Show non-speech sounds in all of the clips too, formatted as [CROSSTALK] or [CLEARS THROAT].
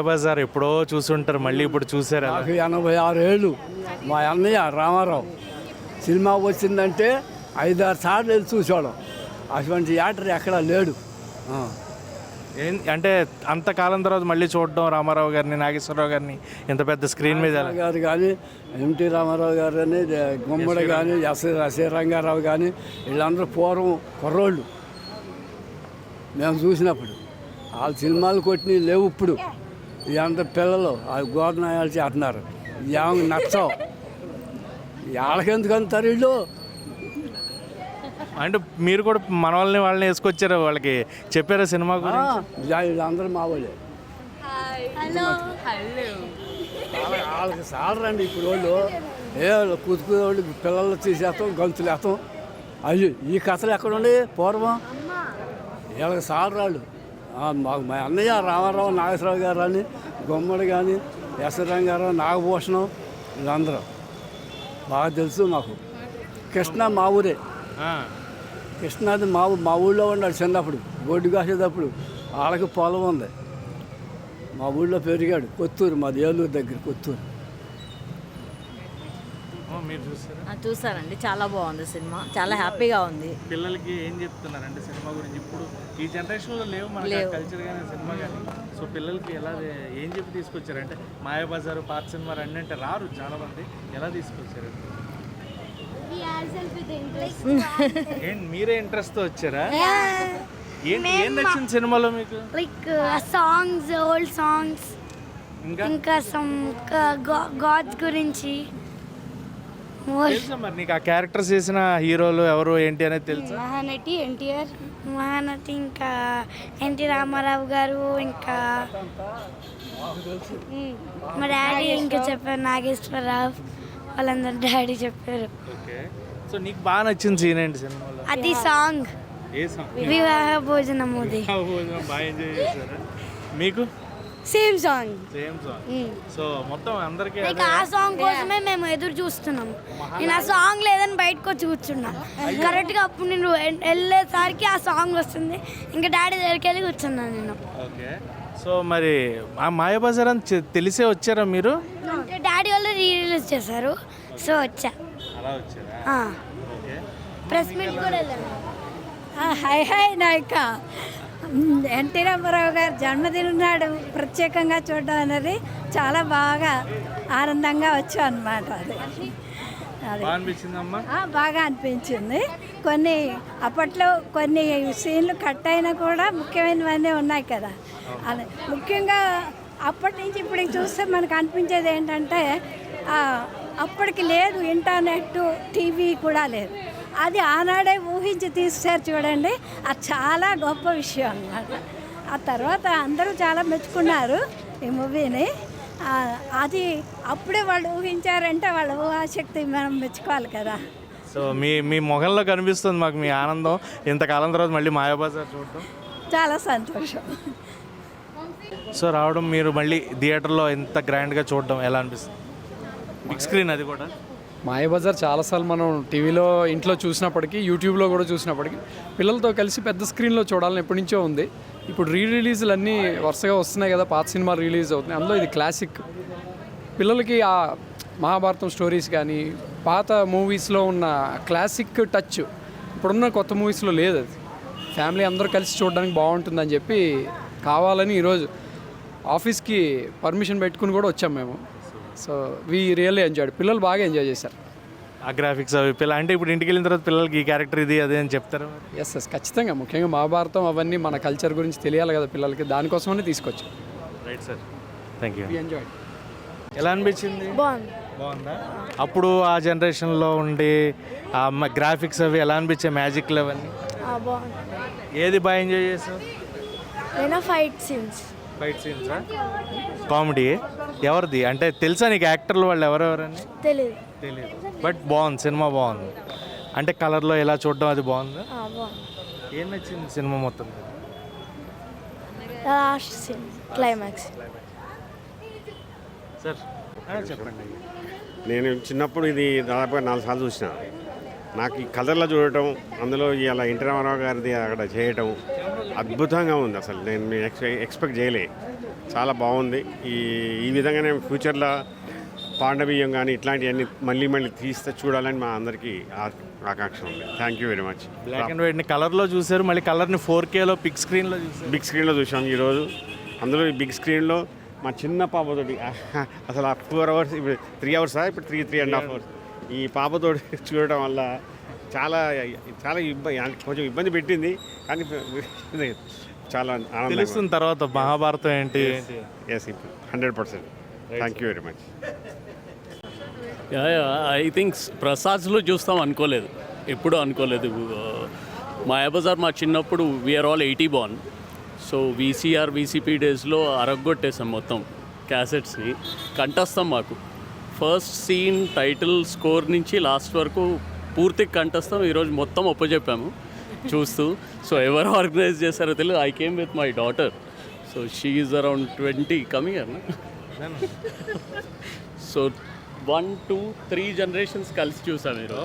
బజార్ ఎప్పుడో చూసుంటారు మళ్ళీ ఇప్పుడు చూసారా నాకు ఎనభై ఆరు ఏళ్ళు మా అన్నయ్య రామారావు సినిమా వచ్చిందంటే ఐదారు సార్లు వెళ్ళి చూసేవాళ్ళం. అటువంటి యాక్టర్ ఎక్కడా లేడు. ఆ. ఏం అంటే అంతకాలం తర్వాత మళ్ళీ చూడడం రామారావు గారిని నాగేశ్వరరావు గారిని ఇంత పెద్ద స్క్రీన్ మీద ఎలా- గారు కానీ ఎంటీ రామారావు గారు కానీ గుమ్మడి కానీ ఎస్ ఎస్ఏ రంగారావు కానీ వీళ్ళందరూ పూర్వం కుర్రోళ్ళు. మేము చూసినప్పుడు. వాళ్ళ సినిమాలు కొట్టినవి లేవు ఇప్పుడు. ఇదంతా పిల్లలు ఆ గోధనాయాలు చేస్తున్నారు. ఏమి నచ్చవు. వాళ్ళకెందుకు అంటారు వీళ్ళు అంటే మీరు కూడా మన వాళ్ళని వాళ్ళని వేసుకొచ్చారు వాళ్ళకి? చెప్పారా సినిమా వీళ్ళందరూ మా వాళ్ళే. వాళ్ళకి సాలరండి ఇప్పుడు వాళ్ళు. ఏ కుతుకునే వాళ్ళు పిల్లలు తీసేస్తాం గంతులు వేస్తాం. అయ్యి ఈ కథలు ఎక్కడ ఉండే పూర్వం? వీళ్ళకి సాలరాళ్ళు మాకు మా అన్నయ్య రామారావు నాగేశ్వరరావు గారు అని గుమ్మడి కానీ ఎస్ఆర్ గారు నాగభూషణం వీళ్ళందరూ. బాగా తెలుసు మాకు. కృష్ణ మా ఊరే. కృష్ణాది మా మా ఊళ్ళో ఉన్నాడు చిన్నప్పుడు గొడ్డు కాసేటప్పుడు. వాళ్ళకి పొలం ఉంది. మా ఊళ్ళో పెరిగాడు కొత్తూరు మాది ఏలూరు దగ్గర కొత్తూరు. మీరు చూసారా? ఆ, చూసానండి చాలా బాగుంది సినిమా. చాలా హ్యాపీగా ఉంది. పిల్లలకి ఏం చెప్తున్నారంటే సినిమా గురించి ఇప్పుడు ఈ జనరేషన్లో లేవు మన. కల్చర్ కానీ సినిమా కానీ సో పిల్లలకి ఎలా ఏం చెప్పి తీసుకొచ్చారంటే మాయాబజారు పాత సినిమా రండి అంటే రారు చాలా మంది. ఎలా తీసుకొచ్చారు? ఏంటి మీరే ఇంట్రెస్ట్తో వచ్చారా? ఏంటి ఏం నచ్చింది సినిమాలో మీకు? లైక్ సాంగ్స్ ఓల్డ్ సాంగ్స్ ఇంకా? ఇంకా సమ్ గాడ్స్ గురించి. more తెలుసా మరి నీకు ఆ క్యారెక్టర్స్ చేసిన హీరోలు ఎవరు ఏంటి అనేది తెలుసా? మహానటి ఎన్టీఆర్. మహానటి ఇంకా ఎన్టీ రామారావు గారు ఇంకా. మా డాడీ ఇంకా చెప్పారు నాగేశ్వరరావు. వాళ్ళందరూ డాడీ చెప్పారు. ఓకే. సో నీకు బాగా నచ్చిన సీన్ ఏంటి సినిమాలో? అది సాంగ్. ఏ సాంగ్? వివాహ భోజనం అది. బాగా ఎంజాయ్ చేశారా? మీకు? Same song same song so మొత్తం అందరికీ లైక్ ఆ సాంగ్ కోసమే మేము ఎదురు చూస్తున్నాం. నేను ఆ సాంగ్ లేదని బయటకు వచ్చి కూర్చున్నా. కరెక్ట్గా అప్పుడు నేను వెళ్ళేసరికి ఆ సాంగ్ వస్తుంది. ఇంకా డాడీ దగ్గరికి వెళ్ళి కూర్చున్నాను నేను. ఓకే. సో మరి ఆ మాయాబజార్ అని తెలిసే వచ్చారా మీరు? డాడీ వాళ్ళు రీ రిలీజ్ చేశారు. సో వచ్చా. అలా వచ్చారా? ఓకే. ప్రెస్ మీట్ కూడా వెళ్ళాను. హాయ్ హాయ్ నాయక. ఎన్టీ రామారావు గారి జన్మదినం నాడు ప్రత్యేకంగా చూడడం అనేది చాలా బాగా ఆనందంగా వచ్చాం అనమాట అది. బాగా అనిపించింది. కొన్ని అప్పట్లో కొన్ని సీన్లు కట్ అయినా కూడా ముఖ్యమైనవన్నీ ఉన్నాయి కదా. అది ముఖ్యంగా అప్పటి నుంచి ఇప్పటికి చూస్తే మనకు అనిపించేది ఏంటంటే అప్పటికి లేదు ఇంటర్నెట్ టీవీ కూడా లేదు. అది ఆనాడే ఊహించి తీసారు చూడండి. అది చాలా గొప్ప విషయం అన్నమాట. ఆ తర్వాత అందరూ చాలా మెచ్చుకున్నారు ఈ మూవీని. అది అప్పుడే వాళ్ళు ఊహించారంటే వాళ్ళ ఊహాశక్తి మనం మెచ్చుకోవాలి కదా. సో మీ మీ మొహంలో కనిపిస్తుంది మాకు మీ ఆనందం. ఇంతకాలం తర్వాత మళ్ళీ మాయాబజార్ చూడటం. చాలా సంతోషం. సో రావడం మీరు మళ్ళీ థియేటర్లో ఇంత గ్రాండ్గా చూడడం ఎలా అనిపిస్తుంది? బిగ్ స్క్రీన్ అది కూడా. మాయబజార్ చాలాసార్లు మనం టీవీలో ఇంట్లో చూసినప్పటికీ యూట్యూబ్లో కూడా చూసినప్పటికీ పిల్లలతో కలిసి పెద్ద స్క్రీన్లో చూడాలని ఎప్పటి నుంచో ఉంది. ఇప్పుడు రీ రిలీజ్లు అన్నీ వరుసగా వస్తున్నాయి కదా పాత సినిమాలు రిలీజ్ అవుతున్నాయి. అందులో ఇది క్లాసిక్. పిల్లలకి ఆ మహాభారతం స్టోరీస్ కానీ పాత మూవీస్లో ఉన్న క్లాసిక్ టచ్ ఇప్పుడున్న కొత్త మూవీస్లో లేదు అది. ఫ్యామిలీ అందరూ కలిసి చూడడానికి బాగుంటుందని చెప్పి కావాలని ఈరోజు ఆఫీస్కి పర్మిషన్ పెట్టుకుని కూడా వచ్చాం మేము. సో వీ రియల్లీ ఎంజాయ్డ్ పిల్లలు బాగా ఎంజాయ్ చేశారు. ఆ గ్రాఫిక్స్ అవి పిల్ల అంటే ఇప్పుడు ఇంటికి వెళ్ళిన తర్వాత పిల్లలకి ఈ క్యారెక్టర్ ఇది అదే అని చెప్తారు ఎస్ ఎస్ ఖచ్చితంగా. ముఖ్యంగా మహాభారతం అవన్నీ మన కల్చర్ గురించి తెలియాలి కదా పిల్లలకి. దానికోసమనే తీసుకొచ్చాం. Right sir thank you we enjoy ఎలా అనిపించింది? బాగుంది. అప్పుడు ఆ జనరేషన్లో ఉండి ఆ గ్రాఫిక్స్ అవి ఎలా అనిపించాయి? మ్యాజిక్లు అవన్నీ? బాగుంది. ఏది బాగా ఎంజాయ్ చేసావు నేను ఫైట్ సీన్స్ ఫైట్ సీన్సా కామెడీ? ఎవరిది? అంటే తెలుసా నీకు యాక్టర్లు వాళ్ళు ఎవరెవరని? తెలియదు తెలియదు బట్ బాగుంది సినిమా బాగుంది. అంటే కలర్లో ఎలా చూడడం అది బాగుందా? బాగుంది. ఏం నచ్చింది సినిమా మొత్తం? Last scene climax. సార్ చెప్పండి. నేను చిన్నప్పుడు ఇది దాదాపుగా నాలుగు సార్లు చూసిన. నాకు ఈ కలర్లో చూడటం అందులో ఇలా ఎన్టీ రామారావు గారిది అక్కడ చేయటం అద్భుతంగా ఉంది అసలు. నేను ఎక్స్పెక్ట్ చేయలే. చాలా బాగుంది. ఈ ఈ విధంగానే ఫ్యూచర్లో పాండవీయం కానీ ఇట్లాంటివన్నీ మళ్ళీ మళ్ళీ తీస్తే చూడాలని మా అందరికీ ఆకాంక్ష ఉంది. Thank you very much black and వైట్ని కలర్లో చూసారు మళ్ళీ కలర్ని ఫోర్ కేలో బిగ్ స్క్రీన్లో చూసారు బిగ్ స్క్రీన్లో చూసాం ఈరోజు. అందులో ఈ బిగ్ స్క్రీన్లో మా చిన్న పాపతోటి [LAUGHS] అసలు ఆ ఫోర్ అవర్స్ ఇప్పుడు త్రీ అవర్సా ఇప్పుడు three three and half hours ఈ పాపతోటి చూడటం వల్ల చాలా చాలా ఇబ్బంది కొంచెం ఇబ్బంది పెట్టింది. కానీ చాలా ఆనందంగా తెలుస్తుంది తర్వాత మహాభారతం ఏంటి? Yes hundred percent thank you very much I think ప్రసాద్స్లో చూస్తాం అనుకోలేదు. ఎప్పుడూ అనుకోలేదు. మాయాబజార్ మా చిన్నప్పుడు we are all eighty born so VCR VCP డేస్లో అరగొట్టేసాం మొత్తం క్యాసెట్స్ని కంఠస్థం మాకు. ఫస్ట్ సీన్ టైటిల్ స్కోర్ నుంచి లాస్ట్ వరకు పూర్తి కంఠస్థం ఈరోజు మొత్తం ఒప్పజెప్పాము. చూస్తూ. సో ఎవరు ఆర్గనైజ్ చేశారో తెలియదు I came with my daughter so she is around twenty coming అన్న so one two three generations కలిసి చూసాం మీరు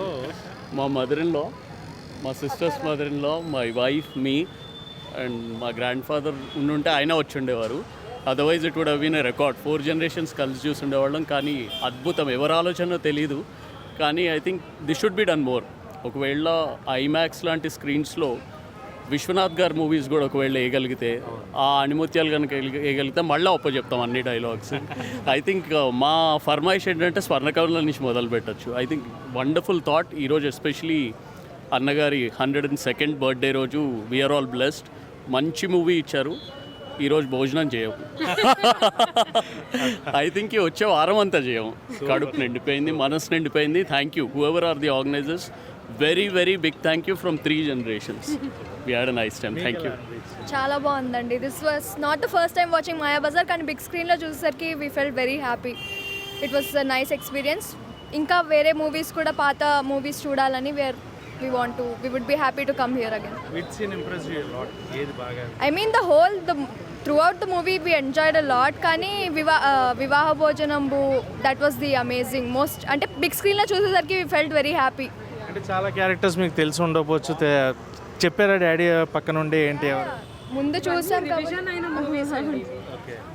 మా మదర్ ఇన్ లా మా sisters mother in law my wife me and మా గ్రాండ్ ఫాదర్ ఉండుంటే ఆయన వచ్చి ఉండేవారు otherwise it would been record four generations కలిసి చూసి ఉండేవాళ్ళం కానీ అద్భుతం. ఎవరి ఆలోచన తెలియదు కానీ I think this should be done more ఒకవేళ ఐమాక్స్ లాంటి స్క్రీన్స్లో విశ్వనాథ్ గారి మూవీస్ కూడా ఒకవేళ వేయగలిగితే ఆ అణిముత్యాలు కనుక వేయగలిగితే మళ్ళీ ఒప్ప చెప్తాం అన్ని డైలాగ్స్ ఐ థింక్ మా ఫర్మాయిష్ ఏంటంటే స్వర్ణకవుల నుంచి మొదలు పెట్టచ్చు. ఐ థింక్ వండర్ఫుల్ థాట్ ఈరోజు ఎస్పెషలీ అన్నగారి హండ్రెడ్ అండ్ సెకండ్ బర్త్డే రోజు వీఆర్ ఆల్ బ్లెస్డ్ మంచి మూవీ ఇచ్చారు. ఈరోజు భోజనం చేయము. [LAUGHS] ఐ థింక్ ఈ వచ్చే వారం అంతా చేయము. కడుపు నిండిపోయింది మనసు నిండిపోయింది. Thank you who ever are the organisers very very big thank you from three generations we had a nice time thank you చాలా బాగుందండి. This was not the first time watching Mayabazar కానీ బిగ్ స్క్రీన్లో చూసేసరికి we felt very happy it was nice experience ఇంకా వేరే movies కూడా పాత movies చూడాలని where we want to we would be happy to come here again with scene impress lot ఏది బాగా? I mean the whole the throughout the movie we enjoyed a lot కానీ వివా వివాహ భోజనంబు that was the amazing most అంటే big స్క్రీన్లో చూసేసరికి we felt very happy అంటే చాలా క్యారెక్టర్స్ మీకు తెలిసి ఉండకపోవచ్చు. చెప్పారా డాడీ పక్క నుండి ఏంటి? ముందు చూసాం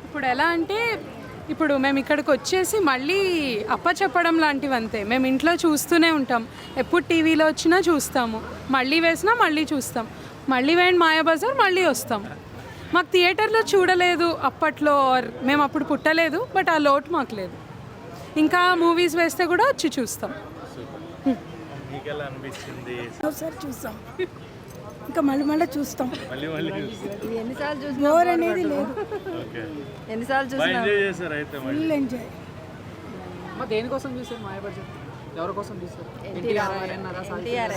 ఇప్పుడు ఎలా అంటే ఇప్పుడు మేము ఇక్కడికి వచ్చేసి మళ్ళీ అప్పచెప్పడం లాంటివి అంతే. మేము ఇంట్లో చూస్తూనే ఉంటాం. ఎప్పుడు టీవీలో వచ్చినా చూస్తాము. మళ్ళీ వేసినా మళ్ళీ చూస్తాం. మళ్ళీ వేయండి మాయాబజార్ మళ్ళీ వస్తాం. మాకు థియేటర్లో చూడలేదు అప్పట్లో మేము అప్పుడు పుట్టలేదు బట్ ఆ లోటు మాకు లేదు. ఇంకా మూవీస్ వేస్తే కూడా వచ్చి చూస్తాం. మీకు ఇంకా మళ్ళీ మళ్ళీ చూస్తాం. మళ్ళీ మళ్ళీ చూసి ఎన్నిసార్లు చూసి బోర్ అనేది లేదు. ఓకే. ఎన్నిసార్లు మళ్ళీ ఫుల్ ఎంజాయ్. దేనికోసం చూసారు మాయబడ్జెట్ ఎవరి కోసం చూసారు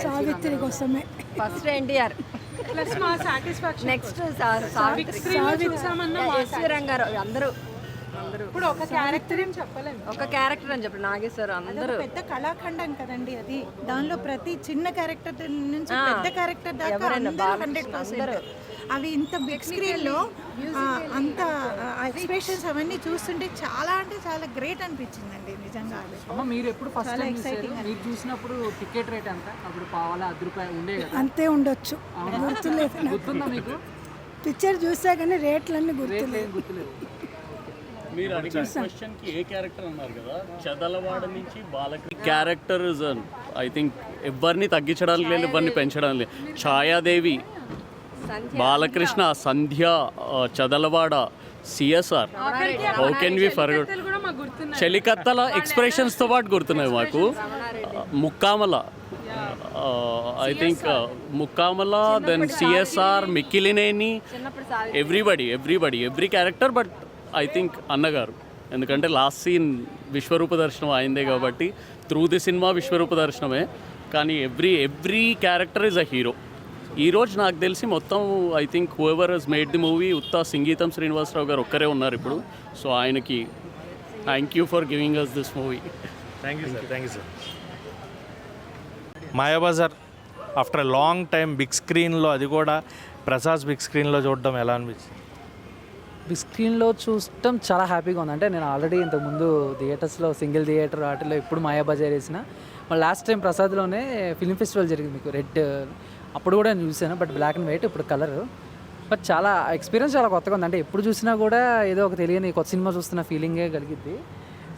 సావిత్రి కోసమే. First NTR. ప్లస్ మా సాటిస్ఫాక్షన్. నెక్స్ట్ సావిత్రి. చూసామన్నా ఎస్వి రంగారావు. అందరూ ఇప్పుడు ఒక క్యారెక్టర్ ఏం చెప్పలేము. ఒక క్యారెక్టర్ అని చెప్పి నాగేశ్వరరావు అందరూ. పెద్ద కళాఖండం కదండి అది. దానిలో ప్రతి చిన్న క్యారెక్టర్ నుంచి పెద్ద క్యారెక్టర్ దాకా అందరూ హండ్రెడ్ పర్సెంట్ అవి ఇంత బిగ్ స్క్రీన్లో ఆ, అంత ఎక్స్ప్రెషన్స్ అవన్నీ చూస్తుంటే చాలా అంటే చాలా గ్రేట్ అనిపించిందండి నిజంగా అది. అమ్మ మీరు ఎప్పుడు ఫస్ట్ టైం చూసారు? మీరు చూసినప్పుడు టికెట్ రేట్ ఎంత? అప్పుడు పావాలా రూపాయలు ఉండే కదా. అంతే ఉండొచ్చు. గుర్తులేదు గుర్తుందా మీకు? పిక్చర్ చూసా కానీ రేట్లన్నీ గుర్తులేదు. గుర్తులేదు. మీరు అడిగిన క్వశ్చన్కి ఏ క్యారెక్టర్ అన్నారు కదా? చదలవాడ నుంచి Balakrishna character is I think ఎవరిని తగ్గించడానికి లేదు ఎవరిని పెంచడానికి లేదు. Chayadevi. Balakrishna Sandhya Chadalavada CSR how can we for కూడా మాకు గుర్తున్నాయి. చెలికత్తల ఎక్స్ప్రెషన్స్తో పాటు గుర్తున్నాయి మాకు. Mukkamala. I think Mukkamala then CSR Mikkilineni. Everybody everybody every character but I think అన్నగారు. ఎందుకంటే లాస్ట్ సీన్ విశ్వరూప దర్శనం అయిందే కాబట్టి త్రూ ది సినిమా విశ్వరూప దర్శనమే. కానీ every every character is a hero. ఈ రోజు నాకు తెలిసి మొత్తం I think whoever he's made the movie ఉత్తా సంగీతం శ్రీనివాసరావు గారు ఒక్కరే ఉన్నారు ఇప్పుడు. సో ఆయనకి thank you for giving us this movie thank you sir thank you sir Mayabazar after long time big స్క్రీన్లో అది కూడా ప్రసాద్ బిగ్ స్క్రీన్లో చూడడం ఎలా అనిపించింది? బిగ్ స్క్రీన్లో చూడటం చాలా హ్యాపీగా ఉంది. అంటే నేను ఆల్రెడీ ఇంతకుముందు థియేటర్స్లో సింగిల్ థియేటర్ వాటిలో ఎప్పుడు మాయాబజార్ వేసిన మళ్ళీ లాస్ట్ టైం ప్రసాద్లోనే ఫిలిం ఫెస్టివల్ జరిగింది మీకు రెడ్ అప్పుడు కూడా నేను చూసాను బట్ బ్లాక్ అండ్ వైట్ ఇప్పుడు కలర్. బట్ చాలా ఎక్స్పీరియన్స్ చాలా కొత్తగా ఉంది. అంటే ఎప్పుడు చూసినా కూడా ఏదో ఒక తెలియని కొత్త సినిమా చూస్తున్న ఫీలింగే కలిగిద్ది.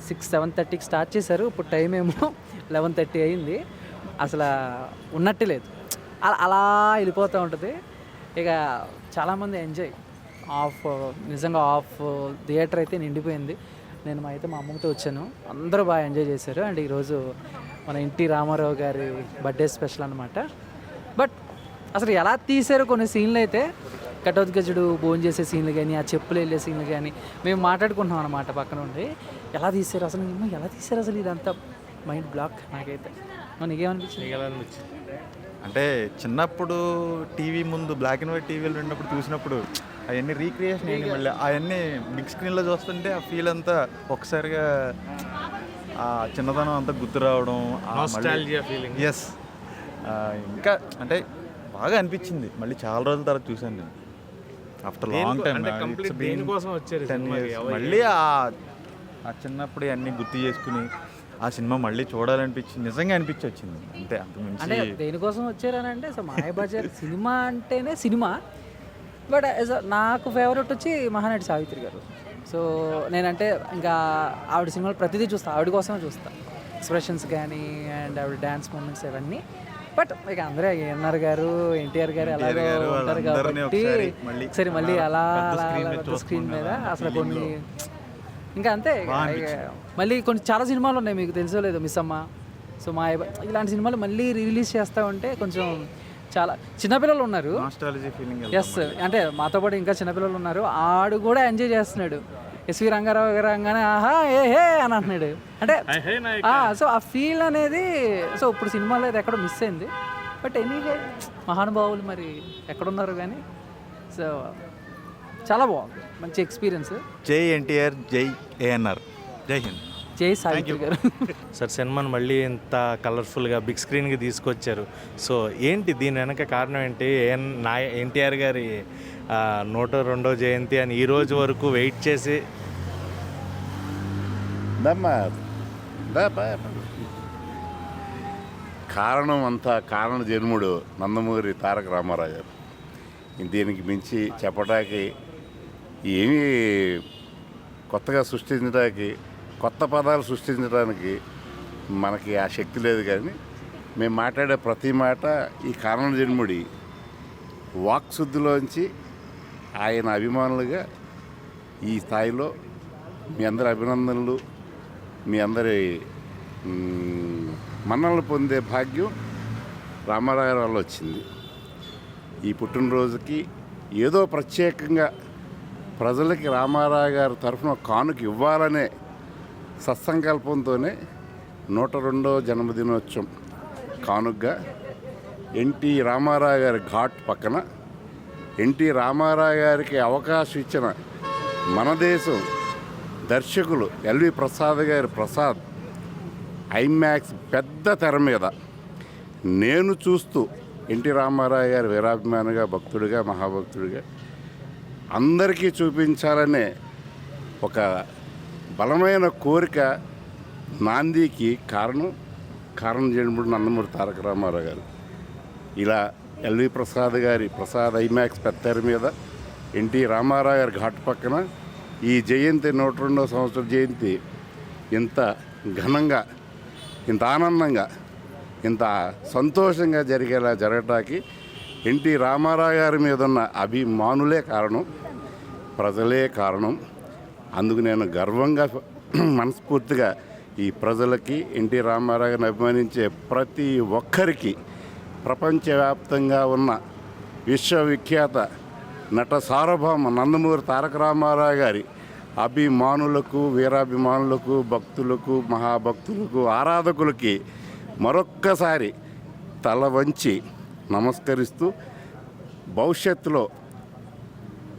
సిక్స్ సెవెన్ థర్టీకి స్టార్ట్ చేశారు ఇప్పుడు టైం ఏమో [LAUGHS] లెవెన్ థర్టీ అయింది. అసలు ఉన్నట్టే లేదు. అలా అలా వెళ్ళిపోతూ ఉంటుంది. ఇక చాలామంది ఎంజాయ్. ఆఫ్ నిజంగా ఆఫ్ థియేటర్ అయితే నిండిపోయింది. నేను మా అయితే మా అమ్మతో వచ్చాను. అందరూ బాగా ఎంజాయ్ చేశారు. అండ్ ఈరోజు మన ఇంటి రామారావు గారి బర్త్డే స్పెషల్ అనమాట బట్ అసలు ఎలా తీశారో కొన్ని సీన్లు అయితే కటోద్గజుడు భోజనం చేసే సీన్లు కానీ ఆ చెప్పులు వెళ్ళే సీన్లు కానీ మేము మాట్లాడుకుంటున్నాం అనమాట పక్కన ఉండి. ఎలా తీశారు అసలు? మేము ఎలా తీశారు అసలు ఇదంతా? మైండ్ బ్లాక్ నాకైతే. నీకేమనిపించింది? అనిపించింది? అంటే చిన్నప్పుడు టీవీ ముందు బ్లాక్ అండ్ వైట్ టీవీలు ఉన్నప్పుడు చూసినప్పుడు అవన్నీ రీక్రియేషన్ అయ్యింది మళ్ళీ? అవన్నీ బిగ్ స్క్రీన్లో చూస్తుంటే ఆ ఫీల్ అంతా ఒకసారిగా ఆ చిన్నతనం అంతా గుర్తు రావడం. ఎస్ ఇంకా అంటే బాగా అనిపించింది. మళ్ళీ చాలా రోజుల తర్వాత చూశాను నేను. ఆఫ్టర్ లాంగ్ టైం మళ్ళీ ఆ ఆ చిన్నప్పుడు అన్నీ గుర్తు చేసుకుని ఆ సినిమా మళ్ళీ చూడాలనిపించింది నిజంగా అనిపించి వచ్చింది అంతే అంత దేనికోసం వచ్చారని అంటే అసలు మాయబజార్ సినిమా అంటేనే సినిమా. బట్ యాజ్ నాకు ఫేవరెట్ వచ్చి మహానటి సావిత్రి గారు. సో నేనంటే ఇంకా ఆవిడ సినిమాలు ప్రతిదీ చూస్తాను ఆవిడ కోసమే చూస్తాను ఎక్స్ప్రెషన్స్ కానీ అండ్ ఆవిడ డ్యాన్స్ మూమెంట్స్ అవన్నీ బట్ ఇక అందరూ ఎన్ఆర్ గారు ఎన్టీఆర్ గారు గారు ఉంటారు కాబట్టి సరే మళ్ళీ అలా అలా స్క్రీన్ మీద అసలు కొన్ని. ఇంకా అంతే. మళ్ళీ కొన్ని చాలా సినిమాలు ఉన్నాయి మీకు తెలుసో లేదో మిస్ అమ్మ. సో మా ఇలాంటి సినిమాలు మళ్ళీ రిలీజ్ చేస్తూ ఉంటే కొంచెం చాలా చిన్నపిల్లలు ఉన్నారు. ఎస్ అంటే మాతో పాటు ఇంకా చిన్నపిల్లలు ఉన్నారు. ఆడు కూడా ఎంజాయ్ చేస్తున్నాడు. ఎస్వి రంగారావు గారు అనగానే ఆహా ఏ హే అని అంటున్నాడు అంటే సో ఆ ఫీల్ అనేది సో ఇప్పుడు సినిమాలో అది ఎక్కడో మిస్ అయింది. బట్ ఎనీవే మహానుభావులు మరి ఎక్కడున్నారు కానీ సో చాలా బాగుంది. మంచి ఎక్స్పీరియన్స్ జై ఎన్టీఆర్ జై ఏఎన్ఆర్ జై హింద్. జై సావిత్రి గారు సార్ సినిమాని మళ్ళీ ఇంత కలర్ఫుల్గా బిగ్ స్క్రీన్కి తీసుకొచ్చారు. సో ఏంటి దీని వెనక కారణం ఏంటి? ఏఎన్ నా ఎన్టీఆర్ గారి నూట రెండో జయంతి అని ఈ రోజు వరకు వెయిట్ చేసి కారణం అంతా కారణ జన్ముడు నందమూరి తారక రామారావు గారు. దీనికి మించి చెప్పడానికి ఏమీ కొత్తగా సృష్టించడానికి కొత్త పదాలు సృష్టించడానికి మనకి ఆ శక్తి లేదు కానీ మేము మాట్లాడే ప్రతి మాట ఈ కారణ జన్ముడి. వాక్శుద్ధిలోంచి ఆయన అభిమానులుగా ఈ స్థాయిలో మీ అందరి అభినందనలు మీ అందరి మన్నలు మన్ననలు పొందే భాగ్యం రామారావు వల్ల వచ్చింది. ఈ పుట్టినరోజుకి ఏదో ప్రత్యేకంగా ప్రజలకి రామారావు గారి తరఫున కానుక ఇవ్వాలనే సత్సంకల్పంతోనే నూట రెండో జన్మదినోత్సవం కానుగ్గా ఎన్టీ రామారావు గారి ఘాట్ పక్కన ఎన్టీ రామారావు గారికి అవకాశం ఇచ్చిన మన దేశం దర్శకులు ఎల్వి ప్రసాద్ గారి ప్రసాద్ ఐమాక్స్ పెద్ద తెర మీద నేను చూస్తూ ఎన్టీ రామారావు గారి వీరాభిమానిగా భక్తుడిగా మహాభక్తుడిగా అందరికీ చూపించాలనే ఒక బలమైన కోరిక నాందికి కారణం కారణం జన్ముడు నందమూరి తారక రామారావు గారు. ఇలా ఎల్వి ప్రసాద్ గారి ప్రసాద్ ఐమాక్స్ పెత్తారి మీద ఎన్టీ రామారావు గారి ఘాట్ పక్కన ఈ జయంతి నూట రెండో సంవత్సర జయంతి ఇంత ఘనంగా ఇంత ఆనందంగా ఇంత సంతోషంగా జరిగేలా జరగటానికి ఎన్టీ రామారావు గారి మీద ఉన్న అభిమానులే కారణం ప్రజలే కారణం. అందుకు నేను గర్వంగా [CLEARS THROAT] మనస్ఫూర్తిగా ఈ ప్రజలకి ఎన్టీ రామారావు గారిని అభిమానించే ప్రతి ఒక్కరికి ప్రపంచవ్యాప్తంగా ఉన్న విశ్వవిఖ్యాత నట సార్వభౌమ నందమూరి తారక రామారావు గారి అభిమానులకు వీరాభిమానులకు భక్తులకు మహాభక్తులకు ఆరాధకులకి మరొక్కసారి తల వంచి నమస్కరిస్తూ భవిష్యత్తులో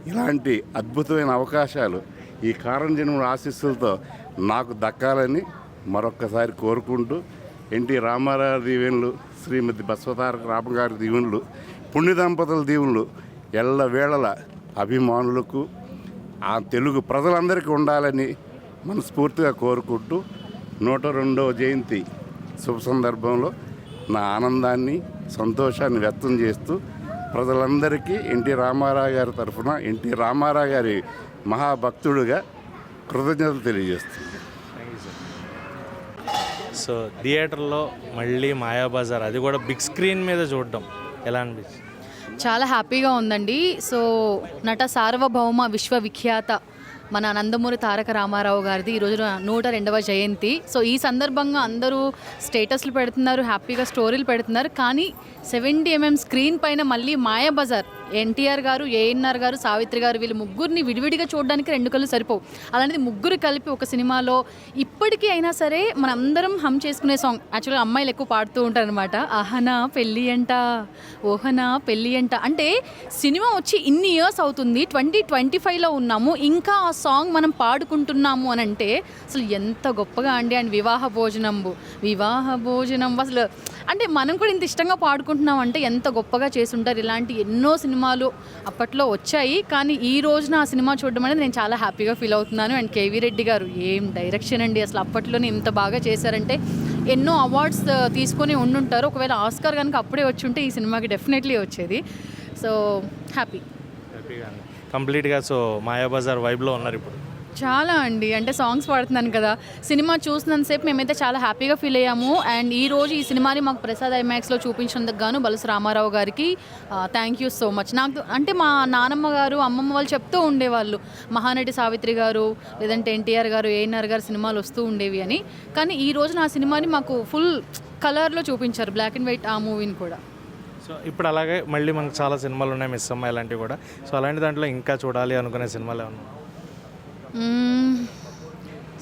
ఇలాంటి అద్భుతమైన అవకాశాలు ఈ కారణ జన్మ ఆశీస్సులతో నాకు దక్కాలని మరొక్కసారి కోరుకుంటూ ఎన్టీ రామారావు దీవెనలు శ్రీమతి బస్వతారక రామగారి దీవెనలు పుణ్య దంపతుల దీవులు ఎల్ల వేళల అభిమానులకు ఆ తెలుగు ప్రజలందరికీ ఉండాలని మనస్ఫూర్తిగా కోరుకుంటూ నూట రెండవ జయంతి శుభ సందర్భంలో నా ఆనందాన్ని సంతోషాన్ని వ్యక్తం చేస్తూ ప్రజలందరికీ ఎన్టీ రామారావు గారి తరఫున ఎన్టీ రామారావు గారి మహాభక్తుడుగా కృతజ్ఞతలు తెలియజేస్తుంది సో థియేటర్లో మళ్ళీ మాయాబజార్ అది కూడా బిగ్ స్క్రీన్ మీద చూడడం. ఎలా అనిపించింది చాలా హ్యాపీగా ఉందండి. సో నట సార్వభౌమ విశ్వవిఖ్యాత మన నందమూరి తారక రామారావు గారిది ఈరోజు నూట రెండవ జయంతి. సో ఈ సందర్భంగా అందరూ స్టేటస్లు పెడుతున్నారు హ్యాపీగా స్టోరీలు పెడుతున్నారు. కానీ సెవెంటీ ఎంఎం స్క్రీన్ పైన మళ్ళీ మాయాబజార్ ఎన్టీఆర్ గారు ఏఎన్ఆర్ గారు సావిత్రి గారు వీళ్ళు ముగ్గురిని విడివిడిగా చూడడానికి రెండు కళ్ళు సరిపోవు. అలాంటిది ముగ్గురు కలిపి ఒక సినిమాలో ఇప్పటికీ అయినా సరే మనందరం హమ్ చేసుకునే సాంగ్. యాక్చువల్గా అమ్మాయిలు ఎక్కువ పాడుతూ ఉంటారు అనమాట అహనా పెళ్ళి అంట ఓహనా పెళ్ళి అంట. అంటే సినిమా వచ్చి ఇన్ని ఇయర్స్ అవుతుంది ట్వంటీ ట్వంటీ ఫైవ్లో ఉన్నాము ఇంకా ఆ సాంగ్ మనం పాడుకుంటున్నాము అని అంటే అసలు ఎంత గొప్పగా అండి అండ్ వివాహ భోజనంబు. వివాహ భోజనం అసలు అంటే మనం కూడా ఇంత ఇష్టంగా పాడుకుంటున్నాం అంటే ఎంత గొప్పగా చేసుంటారు. ఇలాంటి ఎన్నో సినిమాలు అప్పట్లో వచ్చాయి. కానీ ఈ రోజున ఆ సినిమా చూడడం అనేది నేను చాలా హ్యాపీగా ఫీల్ అవుతున్నాను. అండ్ కేవీ రెడ్డి గారు ఏం డైరెక్షన్ అండి. అసలు అప్పట్లోనే ఇంత బాగా చేశారంటే ఎన్నో అవార్డ్స్ తీసుకొని ఉండుంటారు. ఒకవేళ ఆస్కార్ కనుక అప్పుడే వచ్చి ఉంటే ఈ సినిమాకి డెఫినెట్లీ వచ్చేది. So happy. హ్యాపీగా కంప్లీట్గా సో మాయాబజార్ వైబ్లో ఉన్నారు ఇప్పుడు. చాలా అండి. అంటే సాంగ్స్ పాడుతున్నాను కదా. సినిమా చూసినంతసేపు మేమైతే చాలా హ్యాపీగా ఫీల్ అయ్యాము. అండ్ ఈ రోజు ఈ సినిమాని మాకు ప్రసాద్ ఐమాక్స్లో చూపించినందుకు గాను బలస రామారావు గారికి థ్యాంక్ యూ సో మచ్ నాకు అంటే మా నానమ్మ గారు అమ్మమ్మ వాళ్ళు చెప్తూ ఉండేవాళ్ళు. మహానటి సావిత్రి గారు లేదంటే ఎన్టీఆర్ గారు ఏఎన్ఆర్ గారు సినిమాలు వస్తూ ఉండేవి అని. కానీ ఈ రోజు నా సినిమాని మాకు ఫుల్ కలర్లో చూపించారు. బ్లాక్ అండ్ వైట్ ఆ మూవీని కూడా. సో ఇప్పుడు అలాగే మళ్ళీ మనకు చాలా సినిమాలు ఉన్నాయి మిస్ అమ్మ ఇలాంటివి కూడా. సో అలాంటి దాంట్లో ఇంకా చూడాలి అనుకునే సినిమాలు ఏమన్నా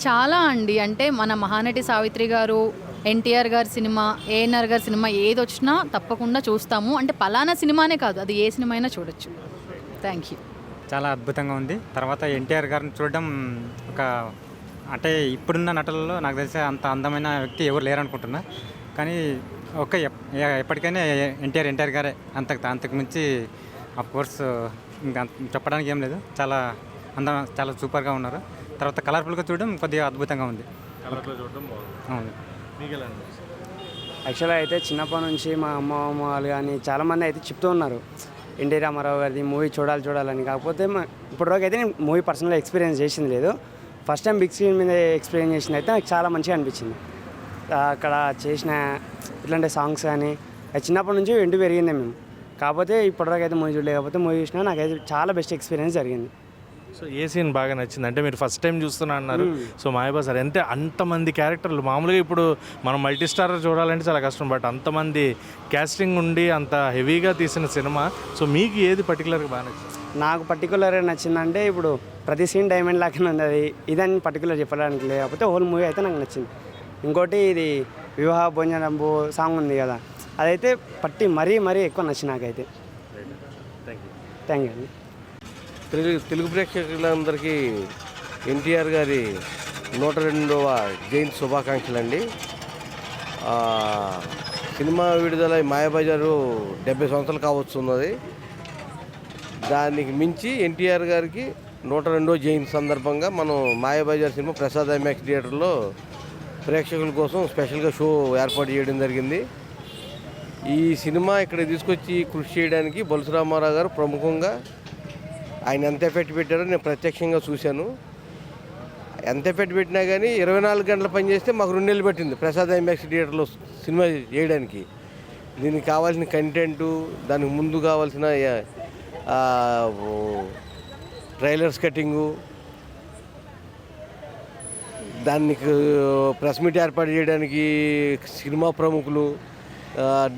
చాలా అండి. అంటే మన మహానటి సావిత్రి గారు ఎన్టీఆర్ గారి సినిమా ఏఎన్ఆర్ గారి సినిమా ఏది వచ్చినా తప్పకుండా చూస్తాము. అంటే పలానా సినిమానే కాదు అది ఏ సినిమా అయినా చూడొచ్చు. థ్యాంక్ యూ చాలా అద్భుతంగా ఉంది. తర్వాత ఎన్టీఆర్ గారిని చూడడం ఒక అంటే ఇప్పుడున్న నటులలో నాకు తెలిసే అంత అందమైన వ్యక్తి ఎవరు లేరనుకుంటున్నా. కానీ ఓకే ఎప్పటికైనా ఎన్టీఆర్ ఎన్టీఆర్ గారే అంత అంతకు మించి అఫ్ కోర్స్ ఇంకా చెప్పడానికి ఏం లేదు. చాలా అందం చాలా సూపర్గా ఉన్నారు. తర్వాత కలర్ఫుల్గా చూడడం కొద్దిగా అద్భుతంగా ఉంది. అవును. యాక్చువల్గా అయితే చిన్నప్పటి నుంచి మా అమ్మ అమ్మ వాళ్ళు కానీ చాలామంది అయితే చెప్తూ ఉన్నారు. ఎన్టీ రామారావు గారిది మూవీ చూడాలి చూడాలని. కాకపోతే మా ఇప్పటివరకు అయితే నేను మూవీ పర్సనల్గా ఎక్స్పీరియన్స్ చేసింది లేదు. ఫస్ట్ టైం బిగ్ స్క్రీన్ మీద ఎక్స్పీరియన్స్ చేసింది అయితే నాకు చాలా మంచిగా అనిపించింది. అక్కడ చేసిన ఇట్లాంటి సాంగ్స్ కానీ అది చిన్నప్పటి నుంచి ఇంటి పెరిగిందే మేము. కాకపోతే ఇప్పటివరకు అయితే మూవీ చూడలేదు. కాకపోతే మూవీ చూసినా నాకైతే చాలా బెస్ట్ ఎక్స్పీరియన్స్ జరిగింది. సో ఏ సీన్ బాగా నచ్చింది? అంటే మీరు ఫస్ట్ టైం చూస్తున్నా అన్నారు. సో మాయబాజార్ అంటే అంతమంది క్యారెక్టర్లు? మామూలుగా ఇప్పుడు మనం మల్టీ స్టార్ చూడాలంటే చాలా కష్టం బట్ అంతమంది క్యాస్టింగ్ ఉండి అంత హెవీగా తీసిన సినిమా. సో మీకు ఏది పర్టికులర్గా బాగా నచ్చింది? నాకు పర్టికులర్గా నచ్చిందంటే ఇప్పుడు ప్రతి సీన్ డైమండ్ లాగానే ఉంది. అది ఇదని పర్టికులర్ చెప్పడానికి లేదు. కాకపోతే హోల్ మూవీ అయితే నాకు నచ్చింది. ఇంకోటి ఇది వివాహ భోజనంబు సాంగ్ ఉంది కదా. అదైతే పట్టి మరీ మరీ ఎక్కువ నచ్చింది నాకైతే. థ్యాంక్ యూ థ్యాంక్ యూ అండి. తెలుగు తెలుగు ప్రేక్షకులందరికీ ఎన్టీఆర్ గారి నూట రెండవ జయంతి శుభాకాంక్షలు అండి సినిమా విడుదల మాయాబజారు డెబ్బై సంవత్సరాలు కావచ్చున్నది దానికి మించి ఎన్టీఆర్ గారికి నూట రెండో జయంతి సందర్భంగా మనం మాయాబజార్ సినిమా ప్రసాద్ ఐమాక్స్ థియేటర్లో ప్రేక్షకుల కోసం స్పెషల్గా షో ఏర్పాటు చేయడం జరిగింది. ఈ సినిమా ఇక్కడ తీసుకొచ్చి కృషి చేయడానికి బొలుసు రామారావు గారు ప్రముఖంగా ఆయన ఎంత ఎఫెక్ట్ పెట్టారో నేను ప్రత్యక్షంగా చూశాను. ఎంత ఎఫెక్ట్ పెట్టినా కానీ ఇరవై నాలుగు గంటలు పనిచేస్తే మాకు రెండు నెలలు పట్టింది. ప్రసాద్ ఐమాక్స్ థియేటర్లో సినిమా చేయడానికి. దీనికి కావాల్సిన కంటెంటు దానికి ముందు కావాల్సిన ట్రైలర్స్ కటింగు దానికి ప్రెస్ మీట్ ఏర్పాటు చేయడానికి సినిమా ప్రముఖులు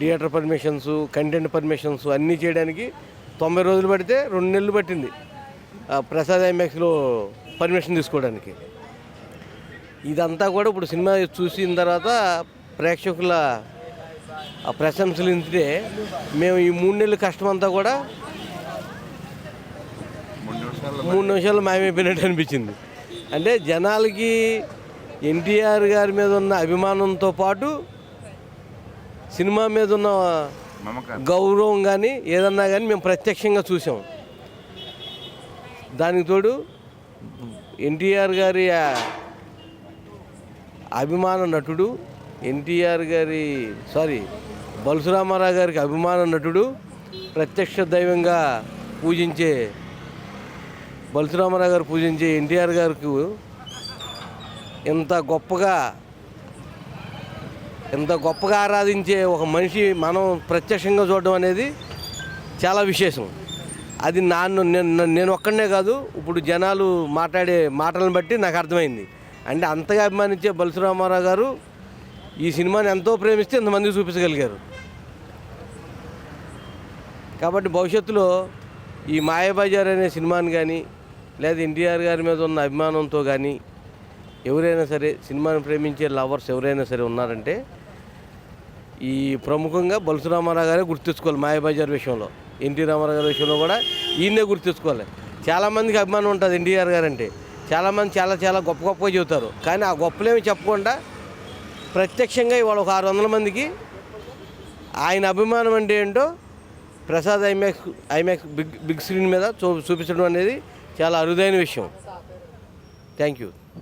థియేటర్ పర్మిషన్స్ కంటెంట్ పర్మిషన్స్ అన్నీ చేయడానికి తొంభై రోజులు పడితే రెండు నెలలు పట్టింది. ప్రసాద్ ఐమాక్స్లో పర్మిషన్ తీసుకోవడానికి. ఇదంతా కూడా ఇప్పుడు సినిమా చూసిన తర్వాత ప్రేక్షకుల ప్రశంసలు ఇంతే. మేము ఈ మూడు నెలల కష్టం అంతా కూడా మూడు నిమిషాలు మాయమైపోయినట్టు అనిపించింది. అంటే జనాలకి ఎన్టీఆర్ గారి మీద ఉన్న అభిమానంతో పాటు సినిమా మీద ఉన్న గౌరవం కానీ ఏదన్నా కానీ మేము ప్రత్యక్షంగా చూసాం. దానికి తోడు ఎన్టీఆర్ గారి అభిమాన నటుడు ఎన్టీఆర్ గారి సారీ బలసురామారావు గారికి అభిమాన నటుడు ప్రత్యక్ష దైవంగా పూజించే బలసురామారావు గారు పూజించే ఎన్టీఆర్ గారికి ఇంత గొప్పగా ఇంత గొప్పగా ఆరాధించే ఒక మనిషి మనం ప్రత్యక్షంగా చూడడం అనేది చాలా విశేషం. అది నాన్ను నేను నేను ఒక్కడనే కాదు ఇప్పుడు జనాలు మాట్లాడే మాటలను బట్టి నాకు అర్థమైంది. అంటే అంతగా అభిమానించే బలసురామారావు గారు ఈ సినిమాని ఎంతో ప్రేమిస్తే ఇంతమందికి చూపించగలిగారు. కాబట్టి భవిష్యత్తులో ఈ మాయాబజార్ అనే సినిమాని కానీ లేదా ఎన్టీఆర్ గారి మీద ఉన్న అభిమానంతో కానీ ఎవరైనా సరే సినిమాని ప్రేమించే లవర్స్ ఎవరైనా సరే ఉన్నారంటే ఈ ప్రముఖంగా బొలుసు రామారావు గారే గుర్తించుకోవాలి మాయాబజార్ విషయంలో. ఎన్టీ రామారావు గారి విషయంలో కూడా ఈయనే గుర్తించుకోవాలి చాలామందికి అభిమానం ఉంటుంది ఎన్టీఆర్ గారు అంటే. చాలామంది చాలా చాలా గొప్ప గొప్పగా చెబుతారు. కానీ ఆ గొప్పలేమి చెప్పకుండా ప్రత్యక్షంగా ఇవాళ ఒక ఆరు వందల మందికి ఆయన అభిమానం అంటే ఏంటో Prasad IMAX IMAX big big screen మీద చూ చూపించడం అనేది చాలా అరుదైన విషయం. Thank you.